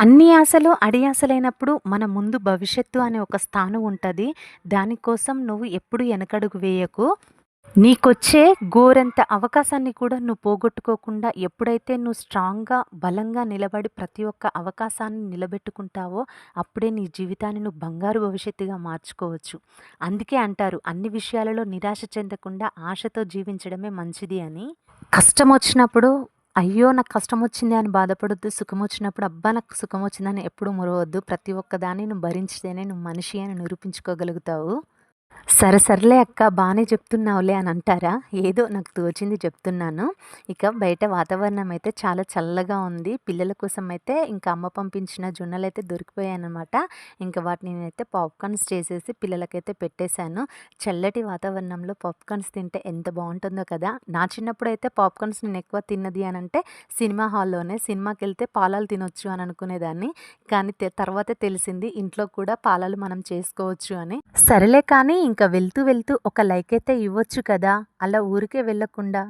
అన్ని ఆశలు అడి ఆశలైనప్పుడు మన ముందు భవిష్యత్తు అనే ఒక స్థానం ఉంటుంది. దానికోసం నువ్వు ఎప్పుడు వెనకడుగు వేయకు. నీకొచ్చే గోరంత అవకాశాన్ని కూడా నువ్వు పోగొట్టుకోకుండా ఎప్పుడైతే నువ్వు స్ట్రాంగ్గా బలంగా నిలబడి ప్రతి ఒక్క అవకాశాన్ని నిలబెట్టుకుంటావో అప్పుడే నీ జీవితాన్ని నువ్వు బంగారు భవిష్యత్తుగా మార్చుకోవచ్చు. అందుకే అంటారు అన్ని విషయాలలో నిరాశ చెందకుండా ఆశతో జీవించడమే మంచిది అని. కష్టం వచ్చినప్పుడు అయ్యో! నాకు కష్టం వచ్చింది అని బాధపడొద్దు. సుఖం వచ్చినప్పుడు అబ్బా! నాకు సుఖం వచ్చిందని ఎప్పుడు మురవద్దు. ప్రతి ఒక్కదాన్ని నువ్వు భరించితేనే నువ్వు మనిషి అని నిరూపించుకోగలుగుతావు. సరే సర్లే అక్క బాగానే చెప్తున్నావులే అని అంటారా? ఏదో నాకు తోచింది చెప్తున్నాను. ఇక బయట వాతావరణం అయితే చాలా చల్లగా ఉంది. పిల్లల కోసం అయితే ఇంకా అమ్మ పంపించిన జొన్నలు అయితే దొరికిపోయాయన్నమాట. ఇంకా వాటిని నేనైతే పాప్కార్న్స్ చేసేసి పిల్లలకైతే పెట్టేశాను. చల్లటి వాతావరణంలో పాప్కార్న్స్ తింటే ఎంత బాగుంటుందో కదా! నా చిన్నప్పుడు అయితే పాప్కార్న్స్ నేను ఎక్కువ తిన్నది అని అంటే సినిమా హాల్లోనే సినిమాకి వెళ్తే పాలాలు తినొచ్చు అని అనుకునేదాన్ని. కానీ తర్వాత తెలిసింది ఇంట్లో కూడా పాలాలు మనం చేసుకోవచ్చు అని. సరేలే కానీ ఇంకా వెళ్తూ వెళ్తూ ఒక లైక్ అయితే ఇవ్వచ్చు కదా? అలా ఊరికే వెళ్ళకుండా